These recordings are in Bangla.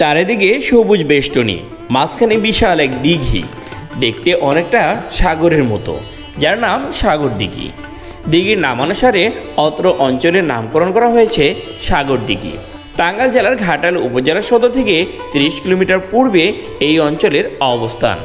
চারিদিকে সবুজ বেষ্টনী, মাঝখানে বিশাল এক দিঘি, দেখতে অনেকটা সাগরের মতো, যার নাম সাগর দিঘি। দিঘির নামানুসারে অত্র অঞ্চলের নামকরণ করা হয়েছে সাগর দিঘি। টাঙ্গাইল জেলার ঘাটাল উপজেলা সদর থেকে তিরিশ কিলোমিটার পূর্বে এই অঞ্চলের অবস্থান।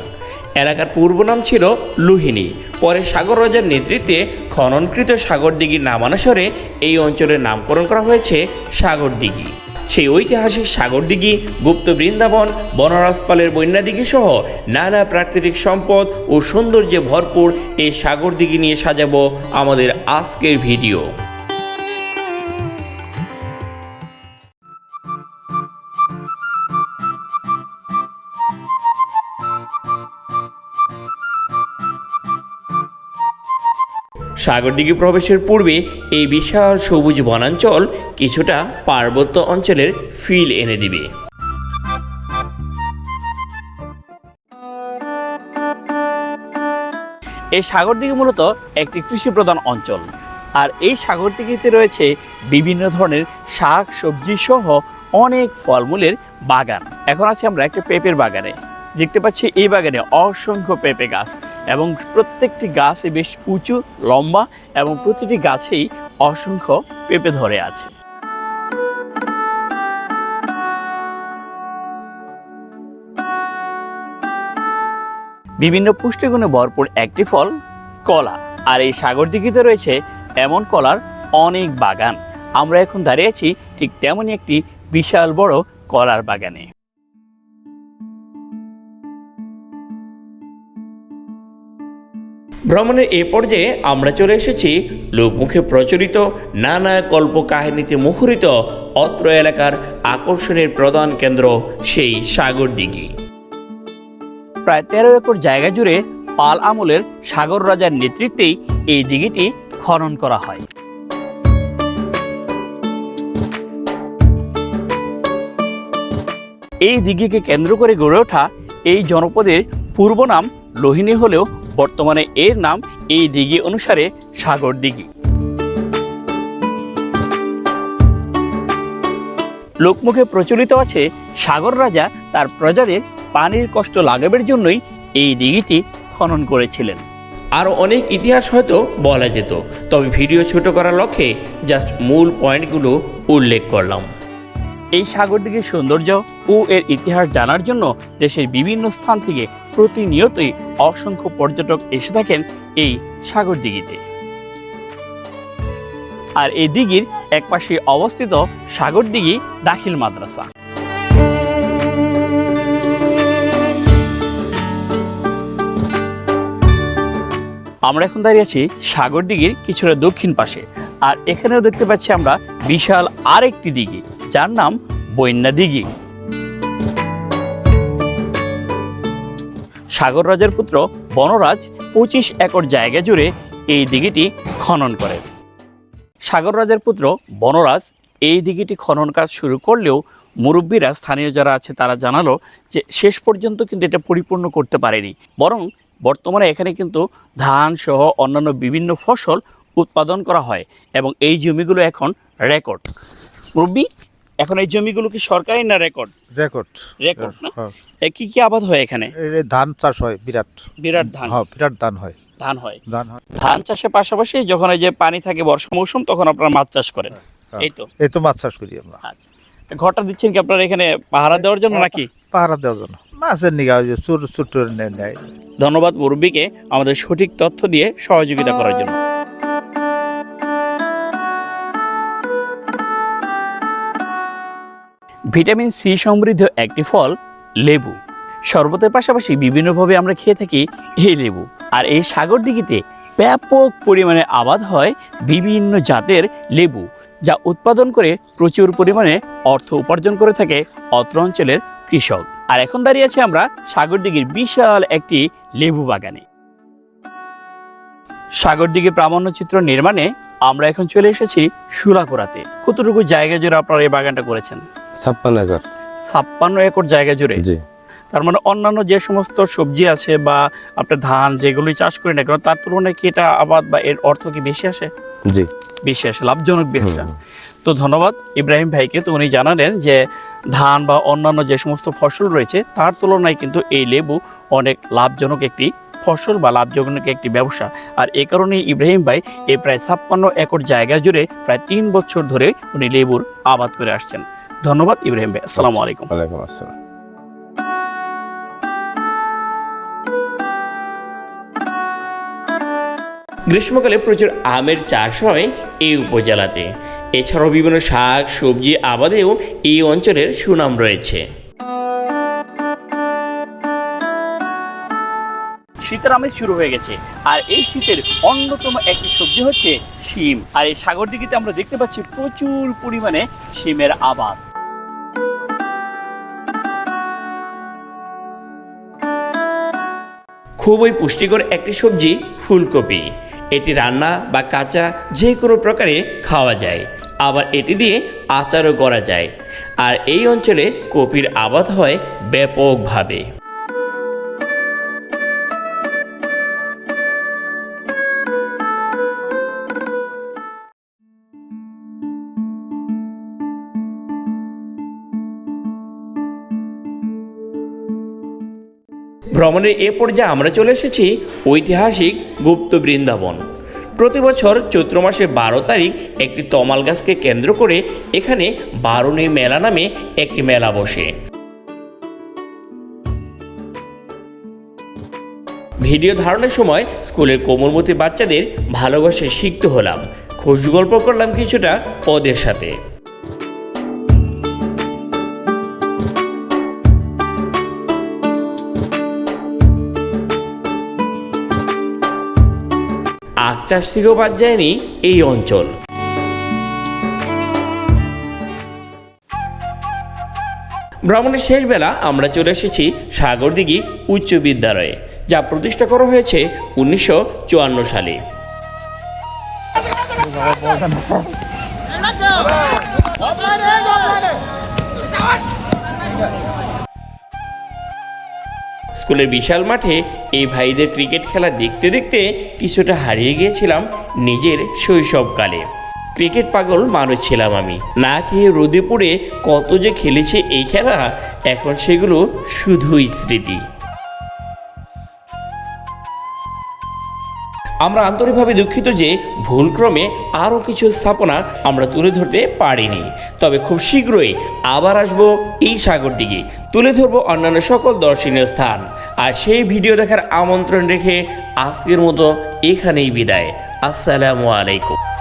এলাকার পূর্ব নাম ছিল লুহিনী, পরে সাগর রাজার নেতৃত্বে খননকৃত সাগর দিঘির নামানুসারে এই অঞ্চলের নামকরণ করা হয়েছে সাগর দিঘি। সেই ঐতিহাসিক সাগরদিঘি, গুপ্ত বৃন্দাবন বনরাজপালের বন্যা দিঘি সহ নানা প্রাকৃতিক সম্পদ ও সৌন্দর্যে ভরপুর এই সাগরদিঘি নিয়ে সাজাবো আমাদের আজকের ভিডিও। সাগরদিঘি প্রবেশের পূর্বে এই বিশাল সবুজ বনাঞ্চল কিছুটা পার্বত্য অঞ্চলের ফিল এনে দিবে। এই সাগরদিঘি মূলত একটি কৃষিপ্রধান অঞ্চল, আর এই সাগরদিঘিতে রয়েছে বিভিন্ন ধরনের শাক, সবজি সহ অনেক ফলমূলের বাগান। এখন আছি আমরা একটা পেঁপের বাগানে। দেখতে পাচ্ছি এই বাগানে অসংখ্য পেঁপে গাছ এবং প্রত্যেকটি গাছে বেশ উঁচু, লম্বা এবং প্রতিটি গাছেই অসংখ্য পেঁপে ধরে আছে। বিভিন্ন পুষ্টিগুণে ভরপুর একটি ফল কলা। আর এই সাগর দিঘিতে রয়েছে এমন কলার অনেক বাগান। আমরা এখন দাঁড়িয়ে আছি ঠিক তেমনই একটি বিশাল বড় কলার বাগানে। ভ্রমণের এ পর্যায়ে আমরা চলে এসেছি লোকমুখে প্রচলিত নানা কল্প কাহিনীতে মুখরিত অত্র এলাকার আকর্ষণের প্রধান কেন্দ্র সেই সাগর দিঘি। প্রায় তেরো একর জায়গা জুড়ে পাল আমলের সাগর রাজার নেতৃত্বেই এই দিঘিটি খনন করা হয়। এই দিঘিকে কেন্দ্র করে গড়ে ওঠা এই জনপদের পূর্ব নাম লোহিনী হলেও বর্তমানে এর নাম এই দিঘি অনুসারে সাগর দিঘি। লোকমুখে প্রচলিত আছে সাগর রাজা তার প্রজাদের পানির কষ্ট লাগাবের জন্যই এই দিঘিটি খনন করেছিলেন। আরও অনেক ইতিহাস হয়তো বলা যেত, তবে ভিডিও ছোট করার লক্ষ্যে জাস্ট মূল পয়েন্টগুলো উল্লেখ করলাম। এই সাগর দিঘির সৌন্দর্য ও এর ইতিহাস জানার জন্য দেশের বিভিন্ন স্থান থেকে প্রতিনিয়তই অসংখ্য পর্যটক এসে থাকেন এই সাগর দিঘিতে আর এই দিঘির একপাশে অবস্থিত সাগর দিঘি দাখিল মাদ্রাসা। আমরা এখন দাঁড়িয়ে আছি সাগর দিঘির কিছুটা দক্ষিণ পাশে, আর এখানেও দেখতে পাচ্ছি আমরা বিশাল আরেকটি দিঘি। যার নাম বন্যা দিঘি। সাগর রাজার পুত্র বনরাজ পঁচিশ একর জায়গা জুড়ে এই দিঘিটি খনন করে। সাগর রাজার পুত্র বনরাজ এই দিঘিটি খনন কাজ শুরু করলেও মুরব্বীরা, স্থানীয় যারা আছে তারা জানালো যে শেষ পর্যন্ত কিন্তু এটা পরিপূর্ণ করতে পারেনি। বরং বর্তমানে এখানে কিন্তু ধান সহ অন্যান্য বিভিন্ন ফসল উৎপাদন করা হয় এবং এই জমিগুলো এখন রেকর্ড মুরব্বী এখন এই জমিগুলো কি সরকারি না রেকর্ড? রেকর্ড। রেকর্ড না? হ্যাঁ। কি কি আবাদ হয় এখানে? ধান চাষ হয় বিরাট। বিরাট ধান। হ্যাঁ বিরাট ধান হয়। ধান হয়। ধান হয়। ধান চাষের পাশাপাশি যখন এই যে পানি থাকে বর্ষা মৌসুম তখন আপনারা মাছ চাষ করেন। হ্যাঁ। এই তো। এই তো মাছ চাষ করি আমরা। আচ্ছা। ঘরটা দিচ্ছেন কি আপনারা এখানে পাহারা দেওয়ার জন্য নাকি? পাহারা দেওয়ার জন্য। মাছের নিগা যে চুর চুট নেয়। ধন্যবাদ মুরব্বীকে আমাদের সঠিক তথ্য দিয়ে সহযোগিতা করার জন্য। ভিটামিন সি সমৃদ্ধ একটি ফল, লেবু। শরবতের পাশাপাশি বিভিন্নভাবে আমরা খেয়ে থাকি এই লেবু। আর এই সাগর দিঘিতে ব্যাপক পরিমাণে আবাদ হয় বিভিন্ন জাতের লেবু, যা উৎপাদন করে প্রচুর পরিমাণে অর্থ উপার্জন করে থাকে অত্র অঞ্চলের কৃষক। আর এখন দাঁড়িয়ে আছি আমরা সাগরদিঘির বিশাল একটি লেবু বাগানে। সাগরদিঘি প্রামাণ্যচিত্র নির্মাণে আমরা এখন চলে এসেছি সুলাকুড়াতে কতটুকু জায়গা জুড়ে আপনারা এই বাগানটা করেছেন? ছাপ্পান্ন একর। ছাপ্পান্ন একর জায়গা জুড়ে? জি। তার মানে অন্যান্য যে সমস্ত সবজি আছে বা আপনার ধান যেগুলি চাষ করেন না কেন তার তুলনায় কি এটা আবাদ বা এর অর্থ কি বেশি আসে? জি। বেশি আসে লাভজনক বেশি তো ধন্যবাদ ইব্রাহিম ভাইকে তো উনি জানালেন যে ধান বা অন্যান্য যে সমস্ত ফসল রয়েছে তার তুলনায় কিন্তু এই লেবু অনেক লাভজনক একটি ফসল বা লাভজনক একটি ব্যবসা। আর এ কারণে ইব্রাহিম ভাই এই প্রায় ছাপ্পান্ন একর জায়গা জুড়ে প্রায় তিন বছর ধরে উনি লেবুর আবাদ করে আসছেন। ধন্যবাদ ইব্রাহিম ভাই। আসসালামু আলাইকুম। ওয়ালাইকুম আসসালাম। গ্রীষ্মকালে প্রচুর আমের চাষ হয় এই উপজেলাতে। এছাড়াও বিভিন্ন শাক সবজি আবাদেও এই অঞ্চলের সুনাম রয়েছে। শীতের আমেজ শুরু হয়ে গেছে আর এই শীতের অন্যতম একটি সবজি হচ্ছে শিম। আর এই সাগর দিঘিতে আমরা দেখতে পাচ্ছি প্রচুর পরিমাণে শিমের আবাদ। খুবই পুষ্টিকর একটি সবজি, ফুলকপি। এটি রান্না বা কাঁচা যে কোনো প্রকারে খাওয়া যায়। আবার এটি দিয়ে আচারও করা যায়। আর এই অঞ্চলে কপির আবাদ হয় ব্যাপকভাবে। ভ্রমণের এ পর্যায়ে আমরা চলে এসেছি ঐতিহাসিক গুপ্ত বৃন্দাবন। প্রতি বছর চৈত্র মাসের বারো তারিখ একটি তমাল গাছকে কেন্দ্র করে এখানে বারুণী মেলা নামে একটি মেলা বসে। ভিডিও ধারণের সময় স্কুলের কোমলমতি বাচ্চাদের ভালোবাসে শিখতে হলাম। খোঁজ গল্প করলাম কিছুটা পদের সাথে। চাষ বাদ যায়নি এই অঞ্চল। ভ্রমণের শেষ বেলা আমরা চলে এসেছি সাগরদিঘি উচ্চ বিদ্যালয়ে, যা প্রতিষ্ঠা করা হয়েছে উনিশশো চুয়ান্ন সালে। স্কুলের বিশাল মাঠে এই ভাইদের ক্রিকেট খেলা দেখতে দেখতে কিছুটা হারিয়ে গিয়েছিলাম নিজের শৈশবকালে। ক্রিকেট পাগল মানুষ ছিলাম আমি। না খেয়ে রোদে পড়ে কত যে খেলেছে এই খেলা, এখন সেগুলো শুধুই স্মৃতি। আমরা আন্তরিকভাবে দুঃখিত যে ভুলক্রমে আরও কিছু স্থাপনা আমরা তুলে ধরতে পারিনি। তবে খুব শীঘ্রই আবার আসব এই সাগর দিকে, তুলে ধরবো অন্যান্য সকল দর্শনীয় স্থান। আর সেই ভিডিও দেখার আমন্ত্রণ রেখে আজকের মতো এখানেই বিদায়। আসসালামু আলাইকুম।